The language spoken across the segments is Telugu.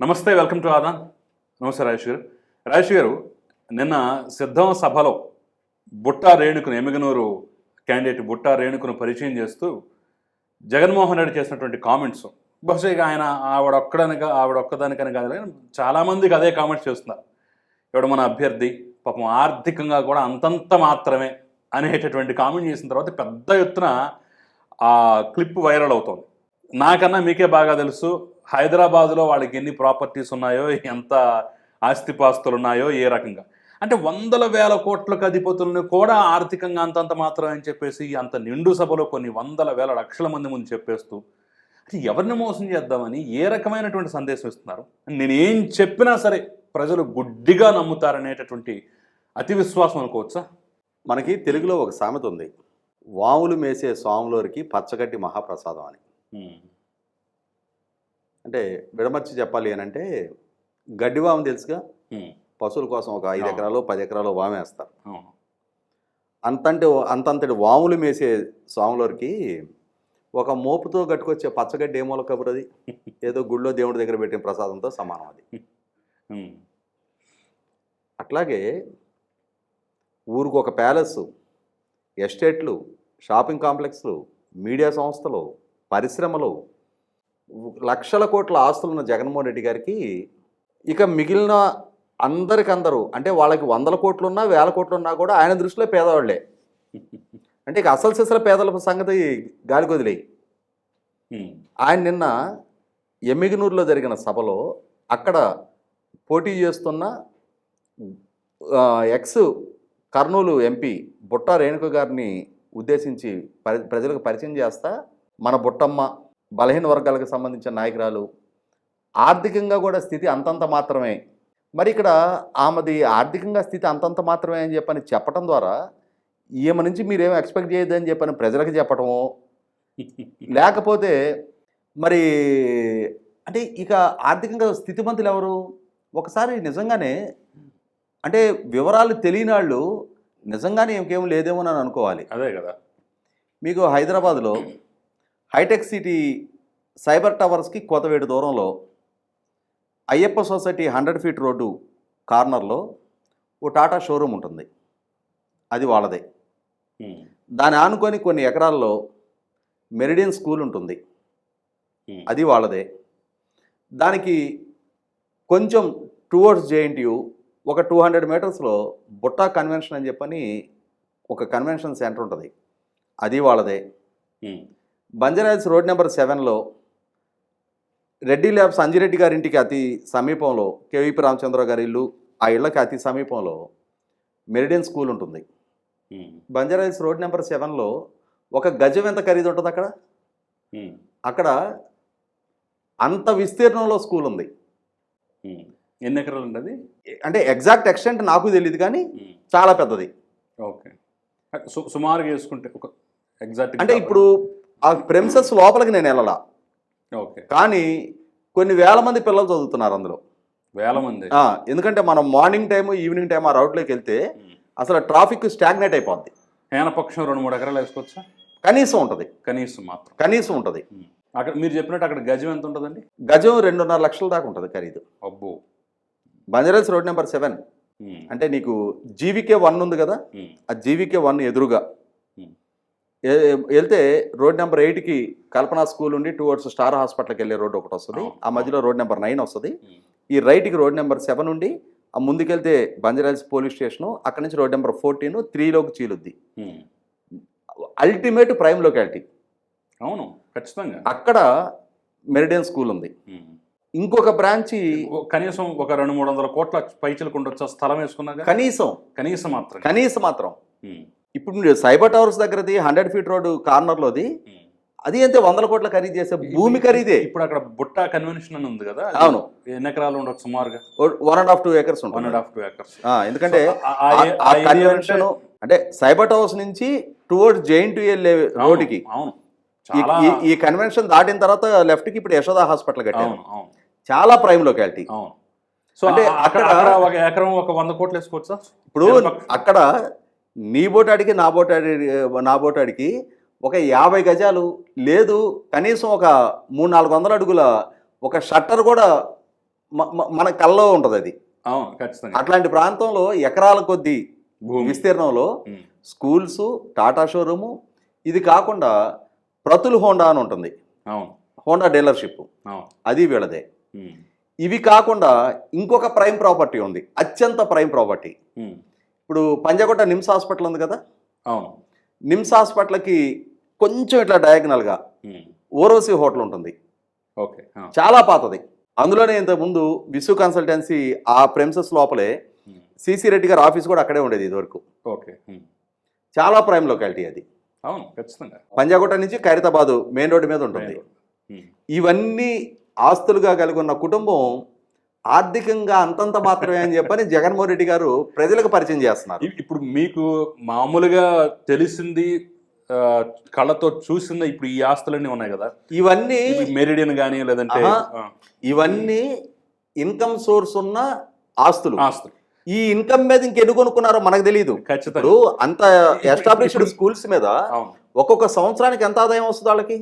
నమస్తే వెల్కమ్ టు ఆదాన్ నమస్తే రాజేష్ గారు. రాజేష్ గారు నిన్న సిద్ధం సభలో బుట్టా రేణుకును ఎమిగనూరు క్యాండిడేట్ బుట్టా రేణుకును పరిచయం చేస్తూ జగన్మోహన్ రెడ్డి చేసినటువంటి కామెంట్స్ బహుశా ఇక ఆయన ఆవిడ ఒక్కడనిగా ఆవిడ ఒక్కదానికని కాదు చాలామందికి అదే కామెంట్స్ చేస్తున్నారు. ఇవిడ మన అభ్యర్థి పాపం ఆర్థికంగా కూడా అంతంత మాత్రమే అనేటటువంటి కామెంట్ చేసిన తర్వాత పెద్ద ఎత్తున ఆ క్లిప్ వైరల్ అవుతోంది. నాకన్నా మీకే బాగా తెలుసు హైదరాబాద్లో వాళ్ళకి ఎన్ని ప్రాపర్టీస్ ఉన్నాయో ఎంత ఆస్తిపాస్తులు ఉన్నాయో ఏ రకంగా. అంటే వందల వేల కోట్లకు అధిపతులను కూడా ఆర్థికంగా అంతంత మాత్రం అని చెప్పేసి అంత నిండు సభలో కొన్ని వందల వేల లక్షల మంది ముందు చెప్పేస్తూ అంటే ఎవరిని మోసం చేద్దామని ఏ రకమైనటువంటి సందేశం ఇస్తున్నారు? నేను ఏం చెప్పినా సరే ప్రజలు గుడ్డిగా నమ్ముతారనేటటువంటి అతి విశ్వాసం అనుకోవచ్చా? మనకి తెలుగులో ఒక సామెత ఉంది. వాములు మేసే స్వాములోరికి పచ్చగడ్డి మహాప్రసాదం అని. అంటే విడమర్చి చెప్పాలి అని అంటే గడ్డి వాము తెలుసుగా పశువుల కోసం ఒక ఐదు. ఎకరాలు పది ఎకరాలు వామేస్తారు అంతంటి అంతంతటి వాములు మేసే స్వాములోరికి ఒక మోపుతో కట్టుకొచ్చే పచ్చగడ్డి ఏమూల కబురు అది? ఏదో గుళ్ళో దేవుడి దగ్గర పెట్టిన ప్రసాదంతో సమానం అది. అట్లాగే ఊరికి ఒక ప్యాలెస్ ఎస్టేట్లు షాపింగ్ కాంప్లెక్స్లు మీడియా సంస్థలు పరిశ్రమలు లక్షల కోట్ల ఆస్తులున్న జగన్మోహన్ రెడ్డి గారికి ఇక మిగిలిన అందరికందరూ అంటే వాళ్ళకి వందల కోట్లు ఉన్నా వేల కోట్లు ఉన్నా కూడా ఆయన దృష్టిలో పేదవాళ్ళే. అంటే ఇక అసలు సిసల పేదల సంగతి గాలి కొదిలేయి ఆయన నిన్న ఎమ్మిగనూరులో జరిగిన సభలో అక్కడ పోటీ చేస్తున్న ఎక్స్ కర్నూలు ఎంపీ బుట్ట రేణుక గారిని ఉద్దేశించి ప్రజలకు పరిచయం చేస్తా మన బుట్టమ్మ బలహీన వర్గాలకు సంబంధించిన నాయకురాలు ఆర్థికంగా కూడా స్థితి అంతంత మాత్రమే. మరి ఇక్కడ ఆమెది ఆర్థికంగా స్థితి అంతంత మాత్రమే అని చెప్పని చెప్పడం ద్వారా ఈమె నుంచి మీరేం ఎక్స్పెక్ట్ చేయొద్దని చెప్పని ప్రజలకు చెప్పటము? లేకపోతే మరి అంటే ఇక ఆర్థికంగా స్థితిమంతులు ఎవరు? ఒకసారి నిజంగానే అంటే వివరాలు తెలియని వాళ్ళు నిజంగానే ఇంకేం లేదేమో అని అనుకోవాలి. అదే కదా. మీకు హైదరాబాద్లో హైటెక్ సిటీ సైబర్ టవర్స్కి కోతవేటు దూరంలో Ayyappa society hundred feet road కార్నర్లో ఓ టాటా షోరూమ్ ఉంటుంది. అది వాళ్ళదే. దాన్ని ఆనుకొని కొన్ని ఎకరాల్లో మెరిడియన్ స్కూల్ ఉంటుంది. అది వాళ్ళదే. దానికి కొంచెం టువర్డ్స్ జేఎన్టీయు ఒక టూ హండ్రెడ్ మీటర్స్లో బుట్టా కన్వెన్షన్ అని చెప్పని ఒక కన్వెన్షన్ సెంటర్ ఉంటుంది. అది వాళ్ళదే. బంజారాహిల్స్ రోడ్ నెంబర్ సెవెన్లో రెడ్డి ల్యాబ్స్ అంజిరెడ్డి గారి ఇంటికి అతి సమీపంలో కేవీపీ రామచంద్ర గారి ఇల్లు ఆ ఇళ్ళకి అతి సమీపంలో మెరిడియన్ స్కూల్ ఉంటుంది. బంజారాహిల్స్ రోడ్ నెంబర్ సెవెన్లో ఒక గజం ఎంత ఖరీదు ఉంటుంది అక్కడ. అక్కడ అంత విస్తీర్ణంలో స్కూల్ ఉంది. ఎన్ని ఎకరాలు ఉంది అది? అంటే ఎగ్జాక్ట్ ఎక్స్టెంట్ నాకు తెలియదు కానీ చాలా పెద్దది. ఓకే. సుమారుగా వేసుకుంటే ఒక ఎగ్జాక్ట్ అంటే ఇప్పుడు ఆ ప్రెమిసెస్ లోపలికి నేను వెళ్ళలా. ఓకే. కానీ కొన్ని వేల మంది పిల్లలు చదువుతున్నారు అందులో. వేల మంది? ఎందుకంటే మనం మార్నింగ్ టైం ఈవినింగ్ టైం ఆ రౌట్లోకి వెళ్తే. అసలు ట్రాఫిక్ స్టాగ్నేట్ అయిపోద్ది. హేనపక్షం రెండు మూడు ఎకరాలు వేసుకోవచ్చా? కనీసం ఉంటుంది. కనీసం మాత్రం. కనీసం ఉంటుంది. అక్కడ మీరు చెప్పినట్టు అక్కడ గజం ఎంత ఉంటుందండి? గజం రెండున్నర లక్షల దాకా ఉంటుంది ఖరీదు. అబ్బో. Banjaras road number seven. అంటే నీకు జీవికే వన్ ఉంది కదా? ఆ జీవికే వన్ ఎదురుగా. వెళ్తే రోడ్ నెంబర్ ఎయిట్కి కల్పన స్కూల్ ఉండి టువర్డ్స్ స్టార్ హాస్పిటల్కి వెళ్ళే రోడ్ ఒకటి వస్తుంది. ఆ మధ్యలో రోడ్ నెంబర్ నైన్ వస్తుంది. ఈ రైట్కి రోడ్ నెంబర్ సెవెన్ ఉండి ఆ ముందుకెళ్తే బంజారాల్స్ పోలీస్ స్టేషను అక్కడి నుంచి రోడ్ నెంబర్ ఫోర్టీన్ త్రీలోకి చీలుద్ది. Ultimate prime locality. అవును ఖచ్చితంగా. అక్కడ మెరిడియన్ స్కూల్ ఉంది. ఇంకొక బ్రాంచి కనీసం ఒక రెండు మూడు వందల కోట్ల పైచలకు ఉండొచ్చు స్థలం వేసుకున్నాగా కనీసం. కనీసం మాత్రం కనీసం మాత్రం. ఇప్పుడు మీరు సైబర్ టవర్స్ దగ్గరది హండ్రెడ్ ఫీట్ రోడ్ కార్నర్లోది. అది అంతే వందల కోట్ల ఖరీదు చేసే భూమి ఖరీదే? ఇప్పుడు అక్కడ బుట్ట కన్వెన్షన్ అని ఉంది కదా అవును. ఎన్ని ఎకరాలు ఉండొచ్చు సుమారుగా? One and half two acres one and half two acres. ఆ, ఎందుకంటే ఆ- కన్వెన్షన్ అంటే సైబర్ టవర్స్ నుంచి టువర్డ్స్ జైన్ టు వెళ్ళే రోడ్డుకి. అవును ఈ- కన్వెన్షన్ దాటిన తర్వాత లెఫ్ట్కి ఇప్పుడు యశోద హాస్పిటల్ కట్టారు. అవును చాలా ప్రైమ్ లొకాలిటీ. సో అంటే అక్కడ ఒక ఎకరం ఒక వంద కోట్లు వేసుకోవచ్చా? ఇప్పుడు అక్కడ నీ బోటాడికి నా బోటాడి నా బోటాడికి ఒక యాభై గజాలు లేదు. కనీసం ఒక మూడు నాలుగు వందల అడుగుల ఒక షట్టర్ కూడా మన కల్లో ఉంటుంది అది. అవును ఖచ్చితంగా. అట్లాంటి ప్రాంతంలో ఎకరాల కొద్దీ విస్తీర్ణంలో స్కూల్స్ టాటా షోరూము ఇది కాకుండా ప్రతుల్ హోండా అని ఉంటుంది. Honda dealership. అది వీళ్ళదే. ఇవి కాకుండా ఇంకొక ప్రైమ్ ప్రాపర్టీ ఉంది. అత్యంత ప్రైమ్ ప్రాపర్టీ. ఇప్పుడు పంజాగుట్ట నిమ్స్ హాస్పిటల్ ఉంది కదా? అవును. నిమ్స్ హాస్పిటల్కి కొంచెం ఇట్లా డయాగ్నల్గా ఓరోసి హోటల్ ఉంటుంది. ఓకే చాలా పాతది. అందులోనే ఇంతకుముందు విసు కన్సల్టెన్సీ ఆ ప్రెమిసెస్ లోపలే సిసి రెడ్డి గారి ఆఫీస్ కూడా అక్కడే ఉండేది ఇదివరకు. ఓకే చాలా ప్రైమ్ లొకాలిటీ అది. అవును ఖచ్చితంగా. పంజాగుట్ట నుంచి ఖైరతాబాద్ మెయిన్ రోడ్డు మీద ఉంటుంది. ఇవన్నీ ఆస్తులుగా కలిగి ఉన్న కుటుంబం ఆర్థికంగా అంతంత మాత్రమే అని చెప్పని జగన్మోహన్ రెడ్డి గారు ప్రజలకు పరిచయం చేస్తున్నారు. ఇప్పుడు మీకు మామూలుగా తెలిసింది కళ్ళతో చూసిన ఇప్పుడు ఈ ఆస్తులన్నీ ఉన్నాయి కదా? ఇవన్నీ మెరిడియన్ కానీ లేదంటే ఇవన్నీ ఇన్కమ్ సోర్స్ ఉన్న ఆస్తులు. ఆస్తులు. ఈ ఇన్కమ్ మీద ఇంకెన్ని కొనుక్కున్నారో మనకు తెలియదు ఖచ్చితంగా. అంత ఎస్టాబ్లిష్డ్ స్కూల్స్ మీద ఒక్కొక్క సంవత్సరానికి ఎంత ఆదాయం వస్తుంది వాళ్ళకి?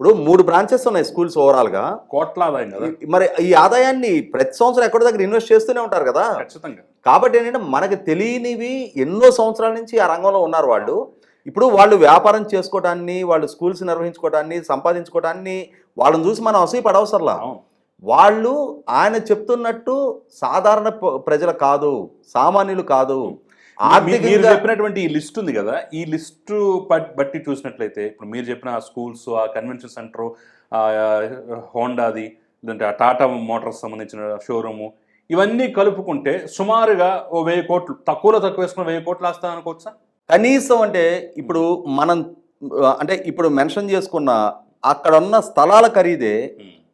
ఇప్పుడు మూడు బ్రాంచెస్ ఉన్నాయి స్కూల్స్ ఓవరాల్గా కోట్ల ఆదాయం కదా మరి ఈ ఆదాయాన్ని ప్రతి సంవత్సరం ఎక్కడో దగ్గర ఇన్వెస్ట్ చేస్తూనే ఉంటారు కదా? ఖచ్చితంగా. కాబట్టి ఏంటంటే మనకు తెలియనివి ఎన్నో సంవత్సరాల నుంచి ఆ రంగంలో ఉన్నారు వాళ్ళు. ఇప్పుడు వాళ్ళు వ్యాపారం చేసుకోవటాన్ని వాళ్ళు స్కూల్స్ నిర్వహించుకోవటాన్ని సంపాదించుకోవటాన్ని వాళ్ళని చూసి మనం అసూయ పడవసరలా. వాళ్ళు ఆయన చెప్తున్నట్టు సాధారణ ప్రజలు కాదు సామాన్యులు కాదు. మీరు చెప్పినటువంటి ఈ లిస్ట్ ఉంది కదా ఈ లిస్టు బట్టి చూసినట్లయితే ఇప్పుడు మీరు చెప్పిన ఆ స్కూల్స్ ఆ కన్వెన్షన్ సెంటర్ హోండాది లేదంటే ఆ టాటా మోటార్స్ సంబంధించిన షోరూము ఇవన్నీ కలుపుకుంటే సుమారుగా ఓ వెయ్యి కోట్లు తక్కువలో తక్కువ వేసుకున్న వెయ్యి కోట్లు వస్తా అనుకోవచ్చా? కనీసం అంటే ఇప్పుడు మనం అంటే ఇప్పుడు మెన్షన్ చేసుకున్న అక్కడ ఉన్న స్థలాల ఖరీదే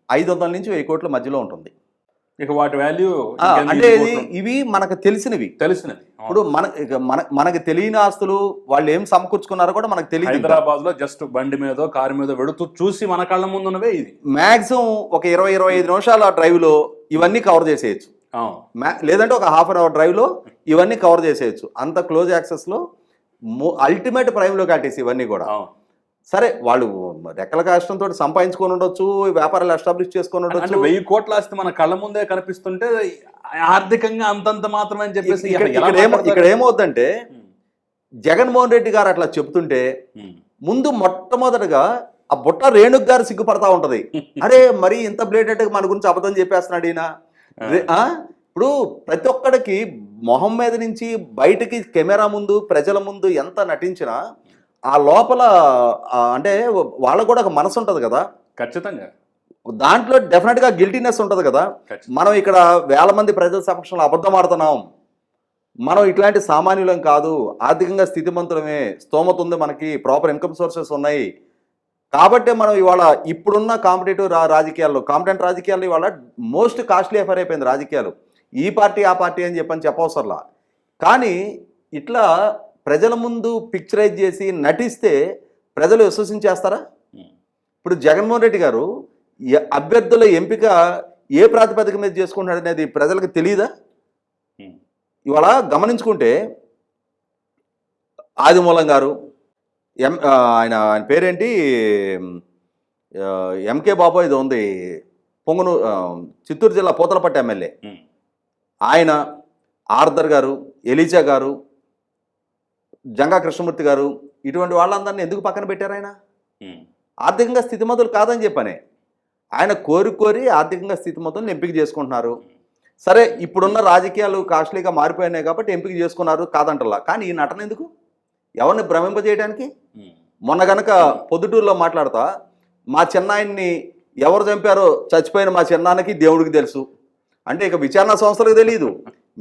ఐదు వందల నుంచి వెయ్యి కోట్ల మధ్యలో ఉంటుంది. ఇక వాటి వాల్యూ అంటే ఇది ఇవి మనకు తెలిసినవి. తెలిసినది ఇప్పుడు మన మనకి తెలియని ఆస్తులు వాళ్ళు ఏం సమకూర్చుకున్నారో కూడా మనకు తెలియదు హైదరాబాద్లో జస్ట్ బండి మీదో కారు మీద వెడుతూ చూసి మన కళ్ళ ముందు ఉన్నవే ఇది. మ్యాక్సిమం ఒక ఇరవై ఇరవై ఐదు నిమిషాల డ్రైవ్లో ఇవన్నీ కవర్ చేసేయచ్చు. లేదంటే ఒక హాఫ్ అన్ అవర్ డ్రైవ్లో ఇవన్నీ కవర్ చేసేయచ్చు. అంత క్లోజ్ యాక్సెస్లో అల్టిమేట్ ప్రైమ్ లొకాలిటీస్ ఇవన్నీ కూడా. సరే వాళ్ళు రెక్కల కష్టంతో సంపాదించుకొని ఉండొచ్చు వ్యాపారాలు ఎస్టాబ్లిష్ చేసుకొని ఉండొచ్చు. వెయ్యి కోట్ల ఆస్తి మన కళ్ళ ముందే కనిపిస్తుంటే ఆర్థికంగా అంతంత మాత్రమే అని చెప్పేసి ఇక్కడ ఎలా ఇక్కడ ఏమో మాట్లాడతారు? ఇక్కడ ఏమవుద్దంటే ఉమ్, జగన్మోహన్ రెడ్డి గారు అట్లా చెప్తుంటే ముందు మొట్టమొదటగా ఆ బుట్ట రేణుక్ గారు సిగ్గుపడతా ఉంటది. అరే మరి ఇంత బ్లేడెడ్ మన గురించి అబద్ధం చెప్పేస్తున్నాడు ఈయన? ఇప్పుడు ప్రతి ఒక్కడికి మొహం మీద నుంచి బయటికి కెమెరా ముందు ప్రజల ముందు ఎంత నటించినా ఆ లోపల అంటే వాళ్ళకు కూడా ఒక మనసు ఉంటుంది కదా. ఖచ్చితంగా. దాంట్లో డెఫినెట్గా గిల్టీనెస్ ఉంటుంది కదా. మనం ఇక్కడ వేల మంది ప్రజల సమక్షంలో అబద్ధం ఆడుతున్నాం. మనం ఇట్లాంటి సామాన్యులం కాదు. ఆర్థికంగా స్థితిమంతులమే. స్తోమత ఉంది మనకి. ప్రాపర్ ఇన్కమ్ సోర్సెస్ ఉన్నాయి. కాబట్టి మనం ఇవాళ ఇప్పుడున్న కాంపిటేటివ్ రా రాజకీయాల్లో కాంపిటెంట్ రాజకీయాల్లో ఇవాళ మోస్ట్ కాస్ట్లీ ఎఫర్ అయిపోయింది రాజకీయాలు. ఈ పార్టీ ఆ పార్టీ అని చెప్పని చెప్పవసరలా. కానీ ఇట్లా ప్రజల ముందు పిక్చరైజ్ చేసి నటిస్తే ప్రజలు విశ్వసించేస్తారా ఉమ్, ఇప్పుడు జగన్మోహన్ రెడ్డి గారు అభ్యర్థుల ఎంపిక ఏ ప్రాతిపదిక మీద చేసుకుంటున్నాడు అనేది ప్రజలకు తెలియదా ఉమ్, ఇవాళ గమనించుకుంటే ఆదిమూలం గారు ఎం ఆయన ఆయన పేరేంటి? ఎంకే బాబు ఇది ఉంది. పొంగును చిత్తూరు జిల్లా పూతలపట్టు ఎమ్మెల్యే. ఉమ్, ఆయన ఆర్దర్ గారు ఎలీజా గారు జంగా కృష్ణమూర్తి గారు ఇటువంటి వాళ్ళందరినీ ఎందుకు పక్కన పెట్టారు ఆయన? ఆర్థికంగా స్థితిమంతులు కాదని చెప్పనే. ఆయన కోరి కోరి ఆర్థికంగా స్థితిమంతులను ఎంపిక చేసుకుంటున్నారు. సరే ఇప్పుడున్న రాజకీయాలు కాస్ట్లీగా మారిపోయినాయి కాబట్టి ఎంపిక చేసుకున్నారు కాదంటలా. కానీ ఈ నటన ఎందుకు? ఎవరిని భ్రమింపజేయడానికి మొన్న గనక పొద్దుటూరులో మాట్లాడతా మా చిన్నాయన్ని ఎవరు చంపారో చచ్చిపోయిన మా చిన్నాన్నకి దేవుడికి తెలుసు. అంటే ఇక విచారణ సంస్థలకు తెలియదు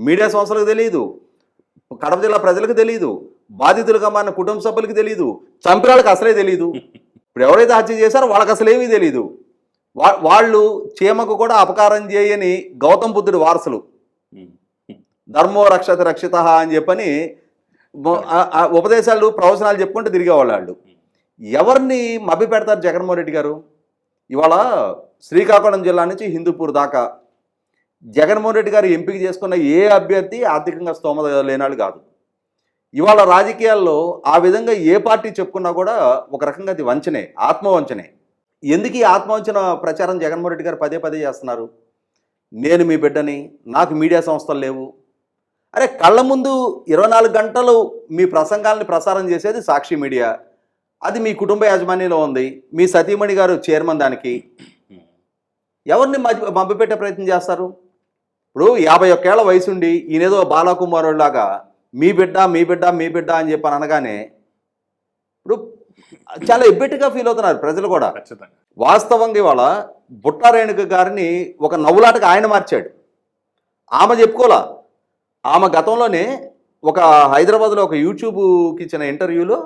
మీడియా సంస్థలకు తెలియదు కడప జిల్లా ప్రజలకు తెలియదు బాధితులుగా మన కుటుంబ సభ్యులకి తెలియదు చంపినాళ్ళకి అసలే తెలియదు ఇప్పుడు ఎవరైతే హత్య చేశారో వాళ్ళకి అసలు ఏమీ తెలియదు వా వాళ్ళు చీమకు కూడా అపకారం చేయని గౌతమ్ బుద్ధుడి వారసులు. ధర్మో రక్షత రక్షిత అని చెప్పని ఉపదేశాలు ప్రవచనాలు చెప్పుకుంటూ తిరిగేవాళ్ళు వాళ్ళు. ఎవరిని మభ్య పెడతారు జగన్మోహన్ రెడ్డి గారు? ఇవాళ శ్రీకాకుళం జిల్లా నుంచి హిందూపూర్ దాకా జగన్మోహన్ రెడ్డి గారు ఎంపిక చేసుకున్న ఏ అభ్యర్థి ఆర్థికంగా స్తోమత లేనాడు కాదు. ఇవాళ రాజకీయాల్లో ఆ విధంగా ఏ పార్టీ చెప్పుకున్నా కూడా ఒక రకంగా అది వంచనే ఆత్మవంచనే. ఎందుకు ఈ ఆత్మవంచన ప్రచారం జగన్మోహన్ రెడ్డి గారు పదే పదే చేస్తున్నారు? నేను మీ బిడ్డని నాకు మీడియా సంస్థలు లేవు. అరే కళ్ళ ముందు ఇరవై నాలుగు గంటలు మీ ప్రసంగాల్ని ప్రసారం చేసేది సాక్షి మీడియా. అది మీ కుటుంబ యాజమాన్యంలో ఉంది. మీ సతీమణి గారు చైర్మన్ దానికి. ఎవరిని మధ్య మభ్యపెట్టే ప్రయత్నం చేస్తారు? ఇప్పుడు యాభై ఒక్కేళ్ళ వయసుండి ఈయనేదో బాలకుమారుడిలాగా మీ బిడ్డ మీ బిడ్డ మీ బిడ్డ అని చెప్పని అనగానే ఇప్పుడు చాలా ఎబ్బెట్టుగా ఫీల్ అవుతున్నారు ప్రజలు కూడా. ఖచ్చితంగా. వాస్తవంగా ఇవాళ బుట్టారేణుక గారిని ఒక నవ్వులాటగా ఆయన మార్చాడు. ఆమె చెప్పుకోలా ఆమె గతంలోనే ఒక హైదరాబాద్లో ఒక యూట్యూబ్కి ఇచ్చిన ఇంటర్వ్యూలో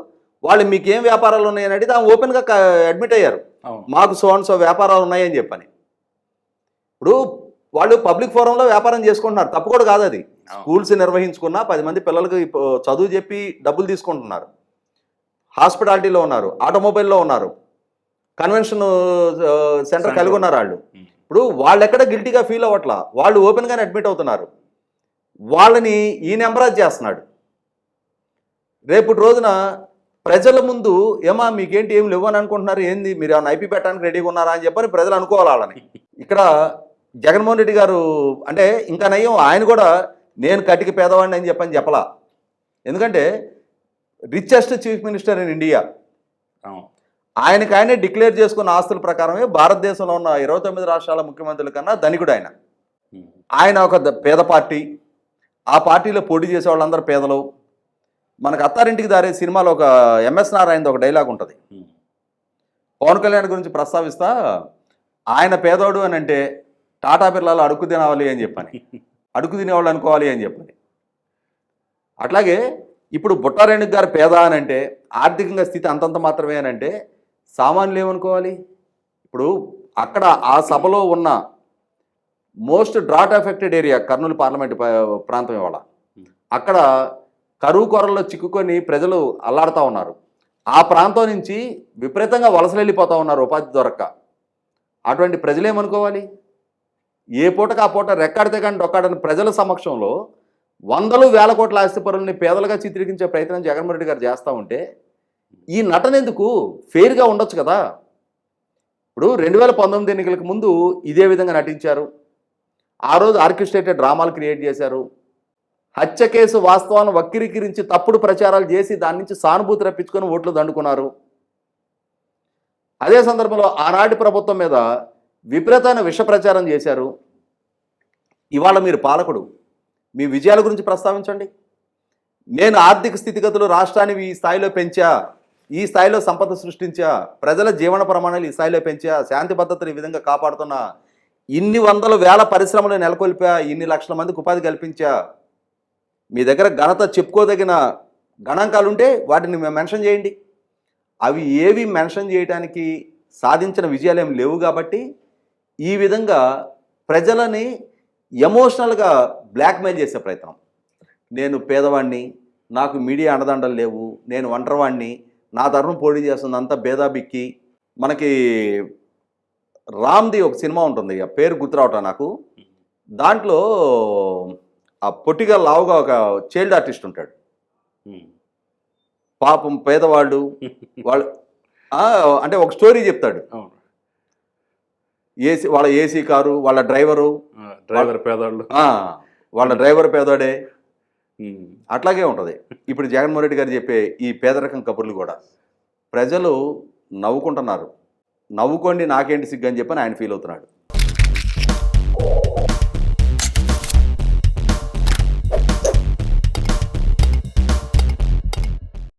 వాళ్ళు మీకేం వ్యాపారాలు ఉన్నాయని అడిగితే ఆమె ఓపెన్గా అడ్మిట్ అయ్యారు. మాకు సో అండ్ సో వ్యాపారాలు ఉన్నాయని చెప్పని. ఇప్పుడు వాళ్ళు పబ్లిక్ ఫోరంలో వ్యాపారం చేసుకుంటున్నారు. తప్పు కూడా కాదు అది. స్కూల్స్ నిర్వహించుకున్న పది మంది పిల్లలకి చదువు చెప్పి డబ్బులు తీసుకుంటున్నారు. హాస్పిటాలిటీలో ఉన్నారు ఆటోమొబైల్లో ఉన్నారు. కన్వెన్షన్ సెంటర్ కలిగి ఉన్నారు వాళ్ళు. ఇప్పుడు వాళ్ళు ఎక్కడ గిల్టీగా ఫీల్ అవ్వట్లా? వాళ్ళు ఓపెన్గానే అడ్మిట్ అవుతున్నారు. వాళ్ళని ఈ నెంబరాజ్ చేస్తున్నాడు. రేపటి రోజున ప్రజల ముందు ఏమా మీకేంటి? ఏం లేవు అని అనుకుంటున్నారు. ఏంది? మీరు ఏమైనా ఐపీ పెట్టడానికి రెడీగా ఉన్నారా? అని చెప్పని ప్రజలు అనుకోవాలి వాళ్ళని. ఇక్కడ జగన్మోహన్ రెడ్డి గారు అంటే ఇంకా నయ్యం ఆయన కూడా నేను కటికి పేదవాడిని అని చెప్పని చెప్పలా. ఎందుకంటే richest chief minister in India ఆయనకు ఆయనే డిక్లేర్ చేసుకున్న ఆస్తుల ప్రకారమే భారతదేశంలో ఉన్న ఇరవై తొమ్మిది రాష్ట్రాల ముఖ్యమంత్రుల కన్నా ధనికుడు ఆయన. ఆయన ఒక పేద పార్టీ. ఆ పార్టీలో పోటీ చేసే వాళ్ళందరూ పేదలు. మనకు అత్తారింటికి దారే సినిమాలో ఒక ఎంఎస్ నారాయణది ఒక డైలాగ్ ఉంటుంది. పవన్ కళ్యాణ్ గురించి ప్రస్తావిస్తా ఆయన పేదోడు అని అంటే టాటా బిర్లాలో అడుగు తినాలి అని చెప్పని. అడుగు తినేవాళ్ళు అనుకోవాలి అని చెప్పని. అట్లాగే ఇప్పుడు బుట్టారేణి గారు పేద అని అంటే ఆర్థికంగా స్థితి అంతంత మాత్రమే అని అంటే సామాన్యులు ఏమనుకోవాలి? ఇప్పుడు అక్కడ ఆ సభలో ఉన్న most drought affected area Kurnool parliament ప్రాంతం ఇవాళ. అక్కడ కరువు కొరల్లో చిక్కుకొని ప్రజలు అల్లాడుతూ ఉన్నారు. ఆ ప్రాంతం నుంచి విపరీతంగా వలసలు వెళ్ళిపోతూ ఉన్నారు ఉపాధి దొరక్క. అటువంటి ప్రజలేమనుకోవాలి ఏ పూటకు ఆ పూట రెక్కాడితే కానీ డొక్కాడని ప్రజల సమక్షంలో వందలు వేల కోట్ల ఆస్తిపరుల్ని పేదలుగా చిత్రీకరించే ప్రయత్నం జగన్మోహన్ రెడ్డి గారు చేస్తూ ఉంటే ఈ నటన ఎందుకు ఫెయిర్గా ఉండొచ్చు కదా? ఇప్పుడు రెండు వేల పంతొమ్మిది ఎన్నికలకు ముందు ఇదే విధంగా నటించారు. ఆ రోజు ఆర్కిస్ట్రేటెడ్ డ్రామాలు క్రియేట్ చేశారు. హత్య కేసు వాస్తవాలను వక్రీకరించి తప్పుడు ప్రచారాలు చేసి దాని నుంచి సానుభూతి రప్పించుకొని ఓట్లు దండుకున్నారు. అదే సందర్భంలో ఆనాటి ప్రభుత్వం మీద విపరీతమైన విష ప్రచారం చేశారు. ఇవాళ మీరు పాలకుడు. మీ విజయాల గురించి ప్రస్తావించండి. నేను ఆర్థిక స్థితిగతులు రాష్ట్రాన్ని ఈ స్థాయిలో పెంచా ఈ స్థాయిలో సంపద సృష్టించా ప్రజల జీవన ప్రమాణాలు ఈ స్థాయిలో పెంచా శాంతి భద్రతలు ఈ విధంగా కాపాడుతున్నా ఇన్ని వందల వేల పరిశ్రమలు నెలకొల్పా ఇన్ని లక్షల మందికి ఉపాధి కల్పించా మీ దగ్గర ఘనత చెప్పుకోదగిన గణాంకాలు ఉంటే వాటిని మెన్షన్ చేయండి. అవి ఏవి మెన్షన్ చేయడానికి సాధించిన విజయాలు ఏం లేవు కాబట్టి ఈ విధంగా ప్రజలని ఎమోషనల్గా బ్లాక్మెయిల్ చేసే ప్రయత్నం. నేను పేదవాడిని నాకు మీడియా అండదండలు లేవు నేను ఒంటరివాడిని నా తరఫున పోటీ చేస్తుంది అంతా భేదాబిక్కి మనకి రామ్ది ఒక సినిమా ఉంటుంది ఆ పేరు గుర్తురావటం నాకు. దాంట్లో ఆ పొట్టిగా లావుగా ఒక చైల్డ్ ఆర్టిస్ట్ ఉంటాడు. పాపం పేదవాళ్ళు వాళ్ళు అంటే ఒక స్టోరీ చెప్తాడు. ఏసీ వాళ్ళ ఏసీ కారు వాళ్ళ డ్రైవరు డ్రైవర్ పేదవాళ్ళు ఆ, వాళ్ళ డ్రైవర్ పేదోడే. అట్లాగే ఉంటుంది. ఇప్పుడు జగన్మోహన్ రెడ్డి గారు చెప్పే ఈ పేదరికం కబుర్లు కూడా. ప్రజలు నవ్వుకుంటున్నారు. నవ్వుకోండి నాకేంటి సిగ్గు అని చెప్పని ఆయన ఫీల్ అవుతున్నాడు.